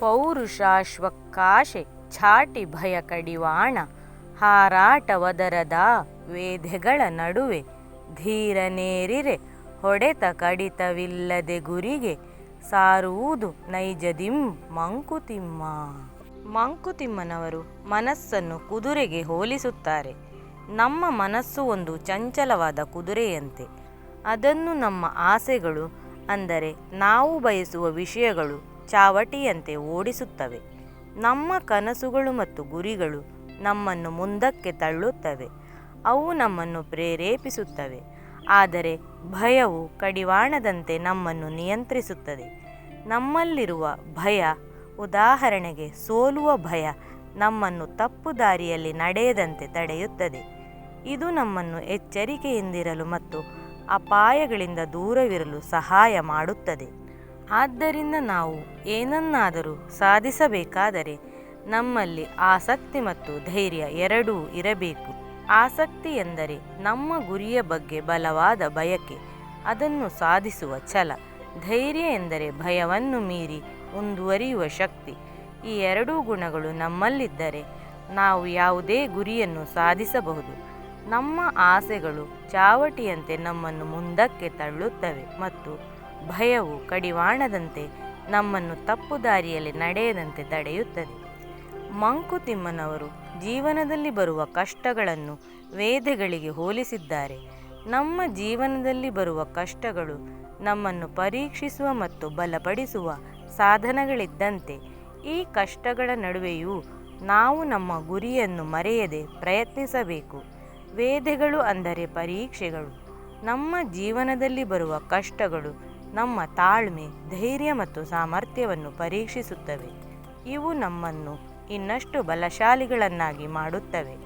ಪೌರುಷಾಶ್ವಕ್ಕಾಶೆ ಛಾಟಿ ಭಯ ಕಡಿವಾಣ, ಹಾರಾಟವದರದ ವೇದೆಗಳ ನಡುವೆ ಧೀರನೇರಿರೆ ಹೊಡೆತ ಕಡಿತವಿಲ್ಲದೆ ಗುರಿಗೆ ಸಾರುವುದು ನೈಜದಿಂ ಮಂಕುತಿಮ್ಮ. ಮಂಕುತಿಮ್ಮನವರು ಮನಸ್ಸನ್ನು ಕುದುರೆಗೆ ಹೋಲಿಸುತ್ತಾರೆ. ನಮ್ಮ ಮನಸ್ಸು ಒಂದು ಚಂಚಲವಾದ ಕುದುರೆಯಂತೆ. ಅದನ್ನು ನಮ್ಮ ಆಸೆಗಳು ಅಂದರೆ ನಾವು ಬಯಸುವ ವಿಷಯಗಳು ಚಾವಟಿಯಂತೆ ಓಡಿಸುತ್ತವೆ. ನಮ್ಮ ಕನಸುಗಳು ಮತ್ತು ಗುರಿಗಳು ನಮ್ಮನ್ನು ಮುಂದಕ್ಕೆ ತಳ್ಳುತ್ತವೆ. ಅವು ನಮ್ಮನ್ನು ಪ್ರೇರೇಪಿಸುತ್ತವೆ. ಆದರೆ ಭಯವು ಕಡಿವಾಣದಂತೆ ನಮ್ಮನ್ನು ನಿಯಂತ್ರಿಸುತ್ತದೆ. ನಮ್ಮಲ್ಲಿರುವ ಭಯ, ಉದಾಹರಣೆಗೆ ಸೋಲುವ ಭಯ, ನಮ್ಮನ್ನು ತಪ್ಪು ದಾರಿಯಲ್ಲಿ ನಡೆಯದಂತೆ ತಡೆಯುತ್ತದೆ. ಇದು ನಮ್ಮನ್ನು ಎಚ್ಚರಿಕೆಯಿಂದಿರಲು ಮತ್ತು ಅಪಾಯಗಳಿಂದ ದೂರವಿರಲು ಸಹಾಯ ಮಾಡುತ್ತದೆ. ಆದ್ದರಿಂದ ನಾವು ಏನನ್ನಾದರೂ ಸಾಧಿಸಬೇಕಾದರೆ ನಮ್ಮಲ್ಲಿ ಆಸಕ್ತಿ ಮತ್ತು ಧೈರ್ಯ ಎರಡೂ ಇರಬೇಕು. ಆಸಕ್ತಿ ಎಂದರೆ ನಮ್ಮ ಗುರಿಯ ಬಗ್ಗೆ ಬಲವಾದ ಬಯಕೆ, ಅದನ್ನು ಸಾಧಿಸುವ ಛಲ. ಧೈರ್ಯ ಎಂದರೆ ಭಯವನ್ನು ಮೀರಿ ಮುಂದುವರಿಯುವ ಶಕ್ತಿ. ಈ ಎರಡೂ ಗುಣಗಳು ನಮ್ಮಲ್ಲಿದ್ದರೆ ನಾವು ಯಾವುದೇ ಗುರಿಯನ್ನು ಸಾಧಿಸಬಹುದು. ನಮ್ಮ ಆಸೆಗಳು ಚಾವಟಿಯಂತೆ ನಮ್ಮನ್ನು ಮುಂದಕ್ಕೆ ತಳ್ಳುತ್ತವೆ ಮತ್ತು ಭಯವು ಕಡಿವಾಣದಂತೆ ನಮ್ಮನ್ನು ತಪ್ಪು ದಾರಿಯಲ್ಲಿ ನಡೆಯದಂತೆ ತಡೆಯುತ್ತದೆ. ಮಂಕುತಿಮ್ಮನವರು ಜೀವನದಲ್ಲಿ ಬರುವ ಕಷ್ಟಗಳನ್ನು ವೇದಗಳಿಗೆ ಹೋಲಿಸಿದ್ದಾರೆ. ನಮ್ಮ ಜೀವನದಲ್ಲಿ ಬರುವ ಕಷ್ಟಗಳು ನಮ್ಮನ್ನು ಪರೀಕ್ಷಿಸುವ ಮತ್ತು ಬಲಪಡಿಸುವ ಸಾಧನಗಳಿದ್ದಂತೆ ಈ ಕಷ್ಟಗಳ ನಡುವೆಯೂ ನಾವು ನಮ್ಮ ಗುರಿಯನ್ನು ಮರೆಯದೆ ಪ್ರಯತ್ನಿಸಬೇಕು. ವೇದಗಳು ಅಂದರೆ ಪರೀಕ್ಷೆಗಳು. ನಮ್ಮ ಜೀವನದಲ್ಲಿ ಬರುವ ಕಷ್ಟಗಳು ನಮ್ಮ ತಾಳ್ಮೆ, ಧೈರ್ಯ ಮತ್ತು ಸಾಮರ್ಥ್ಯವನ್ನು ಪರೀಕ್ಷಿಸುತ್ತವೆ. ಇವು ನಮ್ಮನ್ನು ಇನ್ನಷ್ಟು ಬಲಶಾಲಿಗಳನ್ನಾಗಿ ಮಾಡುತ್ತವೆ.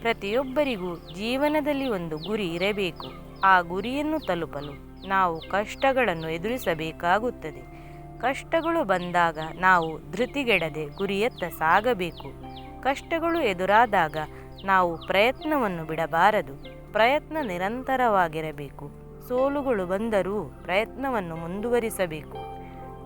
ಪ್ರತಿಯೊಬ್ಬರಿಗೂ ಜೀವನದಲ್ಲಿ ಒಂದು ಗುರಿ ಇರಬೇಕು. ಆ ಗುರಿಯನ್ನು ತಲುಪಲು ನಾವು ಕಷ್ಟಗಳನ್ನು ಎದುರಿಸಬೇಕಾಗುತ್ತದೆ. ಕಷ್ಟಗಳು ಬಂದಾಗ ನಾವು ಧೃತಿಗೆಡದೆ ಗುರಿಯತ್ತ ಸಾಗಬೇಕು. ಕಷ್ಟಗಳು ಎದುರಾದಾಗ ನಾವು ಪ್ರಯತ್ನವನ್ನು ಬಿಡಬಾರದು. ಪ್ರಯತ್ನ ನಿರಂತರವಾಗಿರಬೇಕು. ಸೋಲುಗಳು ಬಂದರೂ ಪ್ರಯತ್ನವನ್ನು ಮುಂದುವರಿಸಬೇಕು.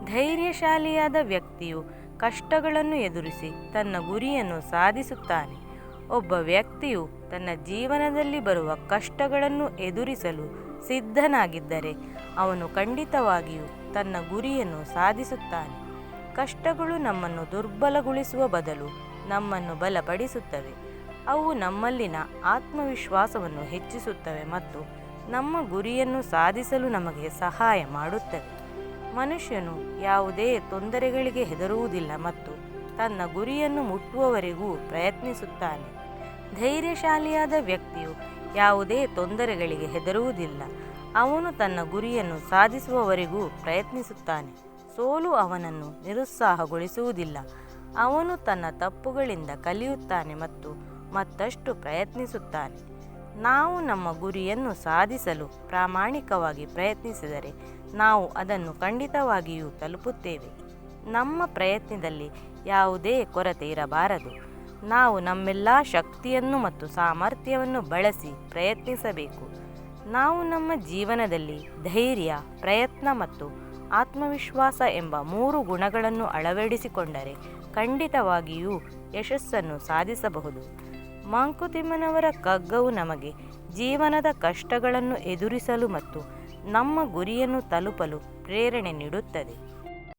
ಧೈರ್ಯಶಾಲಿಯಾದ ವ್ಯಕ್ತಿಯು ಕಷ್ಟಗಳನ್ನು ಎದುರಿಸಿ ತನ್ನ ಗುರಿಯನ್ನು ಸಾಧಿಸುತ್ತಾನೆ. ಒಬ್ಬ ವ್ಯಕ್ತಿಯು ತನ್ನ ಜೀವನದಲ್ಲಿ ಬರುವ ಕಷ್ಟಗಳನ್ನು ಎದುರಿಸಲು ಸಿದ್ಧನಾಗಿದ್ದರೆ ಅವನು ಖಂಡಿತವಾಗಿಯೂ ತನ್ನ ಗುರಿಯನ್ನು ಸಾಧಿಸುತ್ತಾನೆ. ಕಷ್ಟಗಳು ನಮ್ಮನ್ನು ದುರ್ಬಲಗೊಳಿಸುವ ಬದಲು ನಮ್ಮನ್ನು ಬಲಪಡಿಸುತ್ತವೆ. ಅವು ನಮ್ಮಲ್ಲಿನ ಆತ್ಮವಿಶ್ವಾಸವನ್ನು ಹೆಚ್ಚಿಸುತ್ತವೆ ಮತ್ತು ನಮ್ಮ ಗುರಿಯನ್ನು ಸಾಧಿಸಲು ನಮಗೆ ಸಹಾಯ ಮಾಡುತ್ತವೆ ಮನುಷ್ಯನು ಯಾವುದೇ ತೊಂದರೆಗಳಿಗೆ ಹೆದರುವುದಿಲ್ಲ ಮತ್ತು ತನ್ನ ಗುರಿಯನ್ನು ಮುಟ್ಟುವವರೆಗೂ ಪ್ರಯತ್ನಿಸುತ್ತಾನೆ. ಧೈರ್ಯಶಾಲಿಯಾದ ವ್ಯಕ್ತಿಯು ಯಾವುದೇ ತೊಂದರೆಗಳಿಗೆ ಹೆದರುವುದಿಲ್ಲ. ಅವನು ತನ್ನ ಗುರಿಯನ್ನು ಸಾಧಿಸುವವರೆಗೂ ಪ್ರಯತ್ನಿಸುತ್ತಾನೆ. ಸೋಲು ಅವನನ್ನು ನಿರುತ್ಸಾಹಗೊಳಿಸುವುದಿಲ್ಲ. ಅವನು ತನ್ನ ತಪ್ಪುಗಳಿಂದ ಕಲಿಯುತ್ತಾನೆ ಮತ್ತು ಮತ್ತಷ್ಟು ಪ್ರಯತ್ನಿಸುತ್ತಾನೆ. ನಾವು ನಮ್ಮ ಗುರಿಯನ್ನು ಸಾಧಿಸಲು ಪ್ರಾಮಾಣಿಕವಾಗಿ ಪ್ರಯತ್ನಿಸಿದರೆ ನಾವು ಅದನ್ನು ಖಂಡಿತವಾಗಿಯೂ ತಲುಪುತ್ತೇವೆ. ನಮ್ಮ ಪ್ರಯತ್ನದಲ್ಲಿ ಯಾವುದೇ ಕೊರತೆ ಇರಬಾರದು. ನಾವು ನಮ್ಮೆಲ್ಲ ಶಕ್ತಿಯನ್ನು ಮತ್ತು ಸಾಮರ್ಥ್ಯವನ್ನು ಬಳಸಿ ಪ್ರಯತ್ನಿಸಬೇಕು. ನಾವು ನಮ್ಮ ಜೀವನದಲ್ಲಿ ಧೈರ್ಯ, ಪ್ರಯತ್ನ ಮತ್ತು ಆತ್ಮವಿಶ್ವಾಸ ಎಂಬ ಮೂರು ಗುಣಗಳನ್ನು ಅಳವಡಿಸಿಕೊಂಡರೆ ಖಂಡಿತವಾಗಿಯೂ ಯಶಸ್ಸನ್ನು ಸಾಧಿಸಬಹುದು. ಮಂಕುತಿಮ್ಮನವರ ಕಗ್ಗವು ನಮಗೆ ಜೀವನದ ಕಷ್ಟಗಳನ್ನು ಎದುರಿಸಲು ಮತ್ತು ನಮ್ಮ ಗುರಿಯನ್ನು ತಲುಪಲು ಪ್ರೇರಣೆ ನೀಡುತ್ತದೆ.